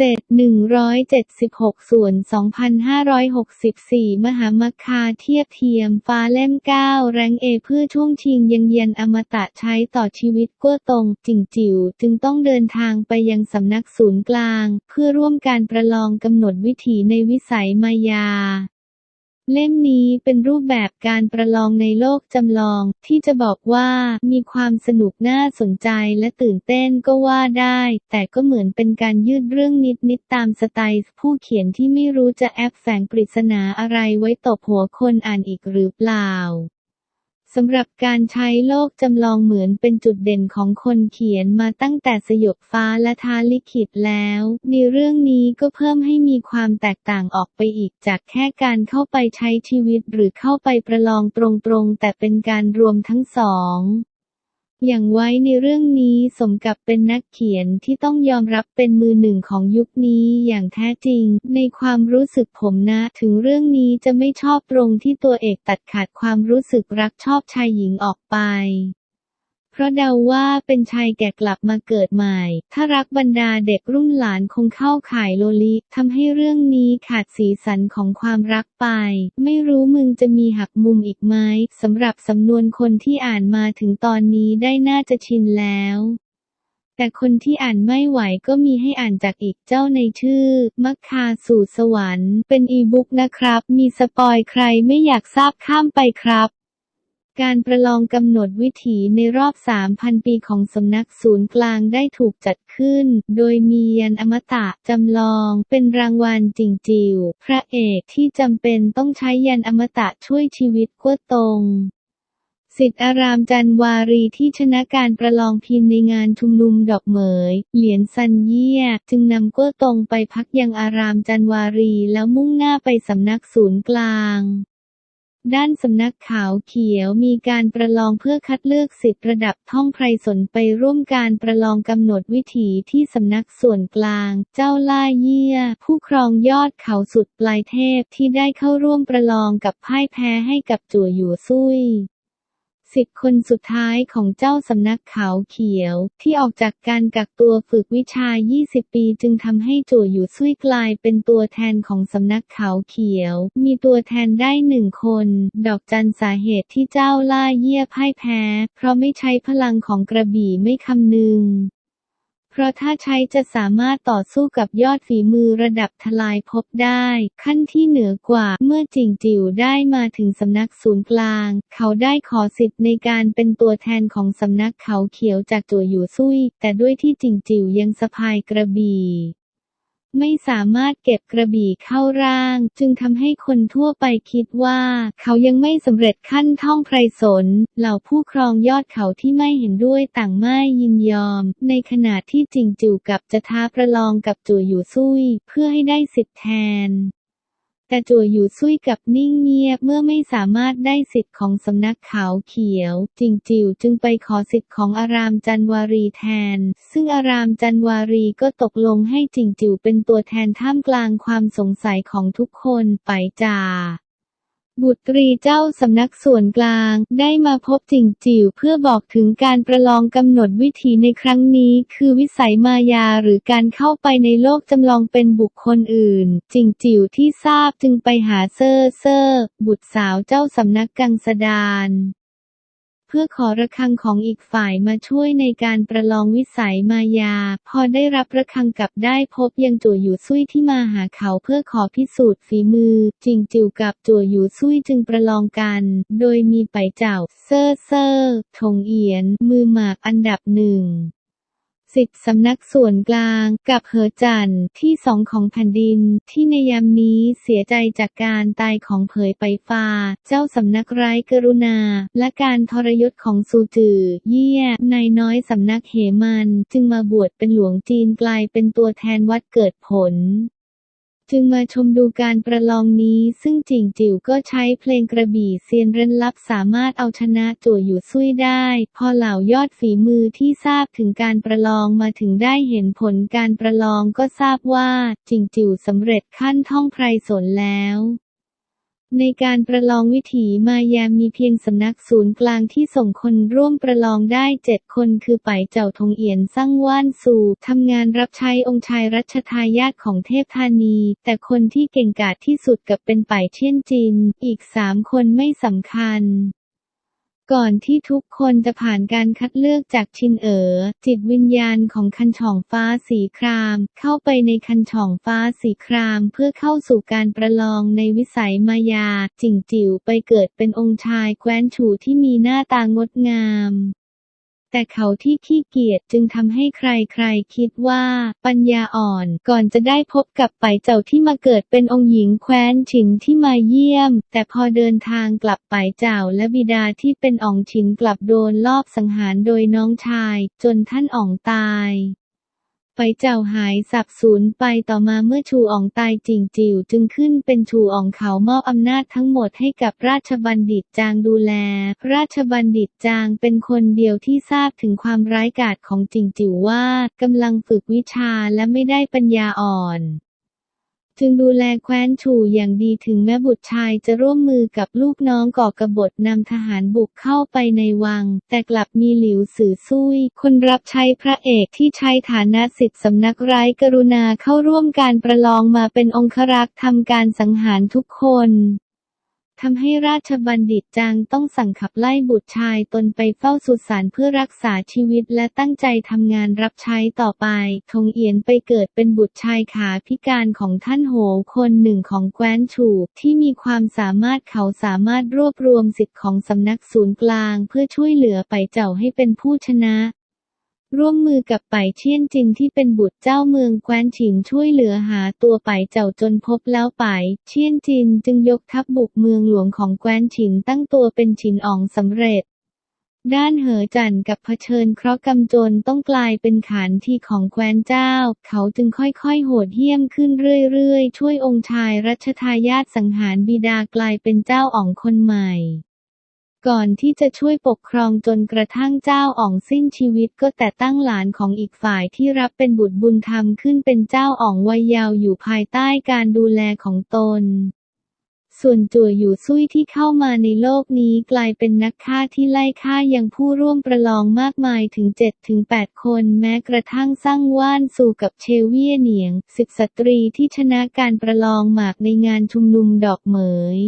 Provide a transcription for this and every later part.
เศษ 176 ส่วน 2,564 มหามคคาเทียบเทียม ฟ้าเล่ม 9 แรงเอเพื่อช่วงชิงยังเย็นอมตะใช้ต่อชีวิตกั้วตงจิงจิ๋วจึงต้องเดินทางไปยังสำนักศูนย์กลาง เพื่อร่วมการประลองกำหนดวิถีในวิสัยมายา เล่มนี้เป็นรูปแบบการประลองในโลกจำลอง ที่จะบอกว่ามีความสนุกน่าสนใจและตื่นเต้นก็ว่าได้ แต่ก็เหมือนเป็นการยืดเรื่องนิดๆตามสไตล์ผู้เขียนที่ไม่รู้จะแอบแฝงปริศนาอะไรไว้ตบหัวคนอ่านอีกหรือเปล่า สำหรับการใช้โลกจำลองเหมือนเป็นจุดเด่นของคนเขียนมาตั้งแต่สยบฟ้าและทาลิขิตแล้ว ในเรื่องนี้ก็เพิ่มให้มีความแตกต่างออกไปอีกจากแค่การเข้าไปใช้ชีวิตหรือเข้าไปประลองตรงๆ แต่เป็นการรวมทั้งสอง อย่างไว้ในเรื่องนี้สมกับเป็นนักเขียนที่ต้องยอมรับเป็นมือหนึ่งของยุคนี้อย่างแท้จริง ในความรู้สึกผมนะ ถึงเรื่องนี้จะไม่ชอบตรงที่ตัวเอกตัดขาดความรู้สึกรักชอบชายหญิงออกไป ราะเดาว่าเป็นชายแก่กลับมาเกิดใหม่ ถ้ารักบรรดาเด็กรุ่นหลานคงเข้าข่ายโลลิทำให้เรื่องนี้ขาดสีสันของความรักไป ไม่รู้มึงจะมีหักมุมอีกไหมสำหรับสำนวนคนที่อ่านมาถึงตอนนี้ได้น่าจะชินแล้วแต่คนที่อ่านไม่ไหวก็มีให้อ่านจากอีกเจ้าในชื่อ มัคคาสู่สวรรค์ เป็นอีบุ๊กนะครับ มีสปอยใครไม่อยากทราบข้ามไปครับ การประลองกำหนดวิถีในรอบ 3,000 ปีของสำนักศูนย์กลางได้ถูกจัดขึ้น โดยมียันอมตะจำลองเป็นรางวัลจริงจิวพระเอกที่จำเป็นต้องใช้ยันอมตะช่วยชีวิตกั้วตงสิทธิอารามจันวารีที่ชนะการประลองพิมพ์ในงานชุมนุมดอกเหมย เหรียญซันเยี่ย จึงนำกั้วตงไปพักยังอารามจันวารีแล้วมุ่งหน้าไปสำนักศูนย์กลาง ด้านสำนักขาวเขียวมีการประลองเพื่อคัดเลือกสิทธิ์ระดับท่องไพรสนไปร่วมการประลองกำหนดวิถีที่สำนักส่วนกลาง เจ้าล่าเยี่ย ผู้ครองยอดเขาสุดปลายเทพที่ได้เข้าร่วมประลองกับพ่ายแพ้ให้กับจั่วหยู่ซุย สิทธิ์คนสุดท้ายของเจ้าสำนักขาวเขียว ที่ออกจากการกักตัวฝึกวิชา 20 ปีจึงทำให้จั่วหยู่ซุยกลายเป็นตัวแทนของสำนักขาวเขียว มีตัวแทนได้หนึ่งคน ดอกจันสาเหตุที่เจ้าล่าเยี่ยพ่ายแพ้ เพราะไม่ใช้พลังของกระบี่ไม่คำนึง ราะถ้าใช้จะสามารถต่อสู้กับยอดฝีมือระดับทลายพบได้ ขั้นที่เหนือกว่าเมื่อจิงจิ๋วได้มาถึงสำนักศูนย์กลาง เขาได้ขอสิทธิ์ในการเป็นตัวแทนของสำนักเขาเขียวจากจั่วหยู่ซุยแต่ด้วยที่จิงจิ๋วยังสะพายกระบี่ ไม่สามารถเก็บกระบี่เข้าร่าง จึงทำให้คนทั่วไปคิดว่า เขายังไม่สำเร็จขั้นท่องไพรสน เหล่าผู้ครองยอดเขาที่ไม่เห็นด้วยต่างไม่ยินยอม ในขณะที่จิงจิวกับจะท้าประลองกับจู่อยู่ซุยเพื่อให้ได้สิทธิแทน แต่จั่วอยู่ซุยกับนิ่งเงียบเมื่อไม่สามารถได้สิทธิ์ของสำนักขาวเขียว จิงจิวจึงไปขอสิทธิ์ของอารามจันวารีแทน ซึ่งอารามจันวารีก็ตกลงให้จิงจิวเป็นตัวแทนท่ามกลางความสงสัยของทุกคนไปจ่า บุตรีเจ้าสำนักส่วนกลาง ได้มาพบจิงจิ๋วเพื่อบอกถึงการประลองกำหนดวิธีในครั้งนี้ คือวิสัยมายาหรือการเข้าไปในโลกจำลองเป็นบุคคลอื่น จิงจิ๋วที่ทราบจึงไปหาเซอร์เซอร์บุตรสาวเจ้าสำนักกังสดาน เพื่อขอระฆังของอีกฝ่ายมาช่วยในการประลองวิสัยมายา พอได้รับระฆังกลับได้พบยังจั่วอยู่ซุยที่มาหาเขาเพื่อขอพิสูจน์ฝีมือจิงจิวกับจั่วอยู่ซุยจึงประลองกัน โดยมีไปเจ้า เซอร์เซอร์ถงเอียน มือหมากอันดับหนึ่ง สิทธิสำนักส่วนกลาง กับเหอจันที่สองของแผ่นดิน ที่ในยามนี้เสียใจจากการตายของเผยไปฟ้า เจ้าสำนักไร้กรุณา และการทรยศของซูจือ เยี่ยนายน้อยสำนักเหมัน จึงมาบวชเป็นหลวงจีนกลายเป็นตัวแทนวัดเกิดผล จึงมาชมดูการประลองนี้ซึ่งจิงจิ๋วก็ใช้เพลงกระบี่เซียนเร้นลับสามารถเอาชนะจั่วหยู่ซุยได้ พอเหล่ายอดฝีมือที่ทราบถึงการประลองมาถึงได้เห็นผลการประลองก็ทราบว่า จิงจิ๋วสำเร็จขั้นท่องไพรสนแล้ว ในการประลองวิถีมายามีเพียงสำนักศูนย์กลางที่ส่งคนร่วมประลองได้เจ็ดคนคือไปเจ้าทงเอียนสร้างว่านสู่ทำงานรับใช้องค์ชายรัชทายาทของเทพธานี แต่คนที่เก่งกาจที่สุดกับเป็นไปเชี่ยนจิน อีกสามคนไม่สำคัญ ก่อนที่ทุกคนจะผ่านการคัดเลือกจากชินเอ๋อจิตวิญญาณของคันช่องฟ้าสีคราม เข้าไปในคันช่องฟ้าสีคราม เพื่อเข้าสู่การประลองในวิสัยมายา จิ่งจิ๋วไปเกิดเป็นองค์ชายแคว้นฉูที่มีหน้าตางดงาม แต่เขาที่ขี้เกียจจึงทำให้ใครๆคิดว่า ปัญญาอ่อนก่อนจะได้พบกับไปเจ้าที่มาเกิดเป็นองค์หญิงแคว้นฉินที่มาเยี่ยม แต่พอเดินทางกลับไปเจ้าและบิดาที่เป็นอ่องฉินกลับโดนลอบสังหารโดยน้องชาย จนท่านอ่องตาย ไปเจ้าหายสับสูญไปต่อมาเมื่อชูอ่องตายจริงจิ๋วจึงขึ้นเป็นชูอ่องเขามอบอำนาจทั้งหมดให้กับราชบัณฑิตจางดูแล ราชบัณฑิตจางเป็นคนเดียวที่ทราบถึงความร้ายกาจของจิงจิ๋วว่ากำลังฝึกวิชาและไม่ได้ปัญญาอ่อน จึงดูแลแคว้นฉู่อย่างดีถึงแม้บุตรชายจะร่วมมือกับลูกน้องก่อกบฏนำทหารบุกเข้าไปในวัง แต่กลับมีหลิวสือซุย คนรับใช้พระเอกที่ใช้ฐานะสิทธิสำนักไร้กรุณาเข้าร่วมการประลองมาเป็นองครักษ์ทำการสังหารทุกคน ทำให้ราชบัณฑิตจางต้องสั่งขับไล่บุตรชายตนไปเฝ้าสุสานเพื่อรักษาชีวิตและตั้งใจทำงานรับใช้ต่อไป ทงเอียนไปเกิดเป็นบุตรชายขาพิการของท่านโหคนหนึ่งของแคว้นฉูที่มีความสามารถเขาสามารถรวบรวมสิทธิ์ของสำนักศูนย์กลาง เพื่อช่วยเหลือไปเจ้าให้เป็นผู้ชนะ ร่วมมือกับไปเชี่ยนจินที่เป็นบุตรเจ้าเมืองแคว้นฉินช่วยเหลือหาตัวไปเจ้าจนพบแล้วไปเชี่ยนจินจึงยกทัพบุกเมืองหลวงของแคว้นฉินตั้งตัวเป็นฉินอ๋องสำเร็จ ด้านเหอจันกับเผชิญเคราะห์กำจนต้องกลายเป็นขานที่ของแคว้นเจ้า เขาจึงค่อยๆ โหดเหี้ยมขึ้นเรื่อยๆ ช่วยองค์ชายรัชทายาทสังหารบิดากลายเป็นเจ้าอ๋องคนใหม่ ก่อนที่จะช่วยปกครองจนกระทั่งเจ้าอ่องสิ้นชีวิตก็แต่ตั้งหลานของอีกฝ่ายที่รับเป็นบุตรบุญธรรมขึ้นเป็นเจ้าอ่องวัยยาวอยู่ภายใต้การดูแลของตน ส่วนจั่วอยู่ซุยที่เข้ามาในโลกนี้กลายเป็นนักฆ่าที่ไล่ฆ่ายังผู้ร่วมประลองมากมายถึง7-8คนแม้กระทั่งสร้างว่านสู่กับเชเวียเหนียงสิบสตรีที่ชนะการประลองหมากในงานชุมนุมดอกเหมย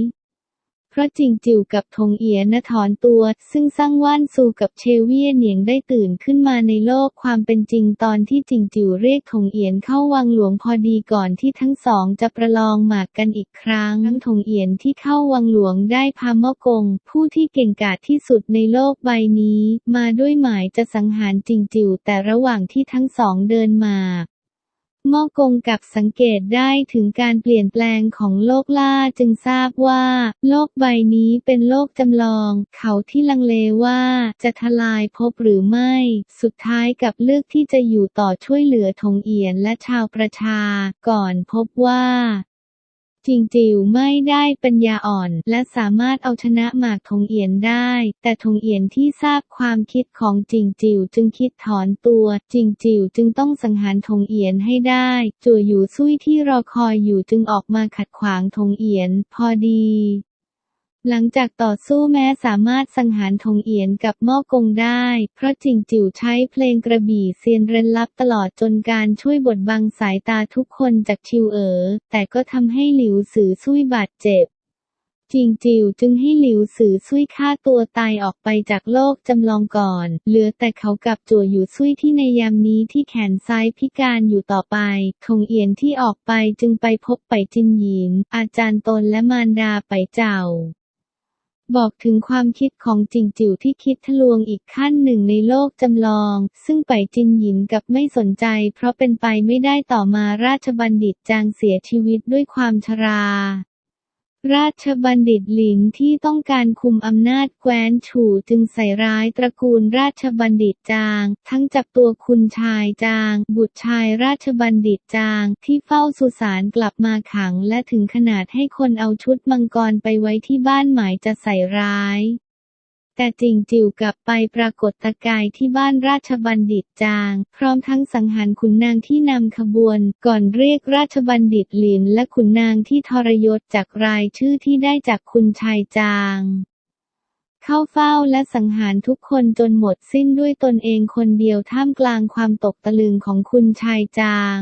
เพราะจิงจิวกับทงเอียนถอนตัว ซึ่งสร้างว่านซูกับเชเวียเหนียงได้ตื่นขึ้นมาในโลกความเป็นจริงตอนที่จิงจิวเรียกทงเอียนเข้าวังหลวงพอดีก่อนที่ทั้งสองจะประลองหมากกันอีกครั้งทั้งทงเอียนที่เข้าวังหลวงได้พามะกง ผู้ที่เก่งกาจที่สุดในโลกใบนี้ มาด้วยหมายจะสังหารจิงจิวแต่ระหว่างที่ทั้งสองเดินหมาก ม่อกงกับสังเกตได้ถึงการเปลี่ยนแปลงของโลกล่าจึงทราบว่า โลกใบนี้เป็นโลกจำลอง เขาที่ลังเลว่าจะทลายพบหรือไม่ สุดท้ายกับเลือกที่จะอยู่ต่อช่วยเหลือทงเอียนและชาวประชา ก่อนพบว่า จิงจิวไม่ได้ปัญญาอ่อน และสามารถเอาชนะหมากทงเอียนได้ แต่ทงเอียนที่ทราบความคิดของจิงจิวจึงคิดถอนตัวจิงจิวจึงต้องสังหารทงเอียนให้ได้จั่วอยู่ซุยที่รอคอยอยู่จึงออกมาขัดขวางทงเอียน พอดี หลังจากต่อสู้แม้สามารถสังหารทงเอียนกับม่อกงได้ เพราะจิงจิ๋วใช้เพลงกระบี่เซียนเร้นลับตลอดจนการช่วยบดบังสายตาทุกคนจากชิวเอ๋อ แต่ก็ทำให้หลิวสือซุยบาดเจ็บ จิงจิวจึงให้หลิวสือซุยฆ่าตัวตายออกไปจากโลกจำลองก่อน เหลือแต่เขากับจั่วอยู่ซุยที่ในยามนี้ที่แขนซ้ายพิการอยู่ต่อไปทงเอียนที่ออกไปจึงไปพบไปจินหยินอาจารย์ตนและมารดาไปเจ้า บอกถึงความคิดของจิงจิ๋วที่คิดทะลวงอีกขั้นหนึ่งในโลกจำลอง ซึ่งไปจินหยินกับไม่สนใจ เพราะเป็นไปไม่ได้ต่อมาราชบัณฑิตจางเสียชีวิตด้วยความชรา ราชบัณฑิตหลินที่ต้องการคุมอำนาจแคว้นฉู่จึงใส่ร้ายตระกูลราชบัณฑิตจาง ทั้งจับตัวคุณชายจาง บุตรชายราชบัณฑิตจางที่เฝ้าสุสานกลับมาขังและถึงขนาดให้คนเอาชุดมังกรไปไว้ที่บ้านหมายจะใส่ร้าย แต่จริงจิวกลับไปปรากฏตะกายที่บ้านราชบัณฑิตจาง พร้อมทั้งสังหารขุนนางที่นำขบวน ก่อนเรียกราชบัณฑิตหลินและขุนนางที่ทรยศจากรายชื่อที่ได้จากคุณชายจางเข้าเฝ้าและสังหารทุกคนจนหมดสิ้นด้วยตนเองคนเดียวท่ามกลางความตกตะลึงของคุณชายจาง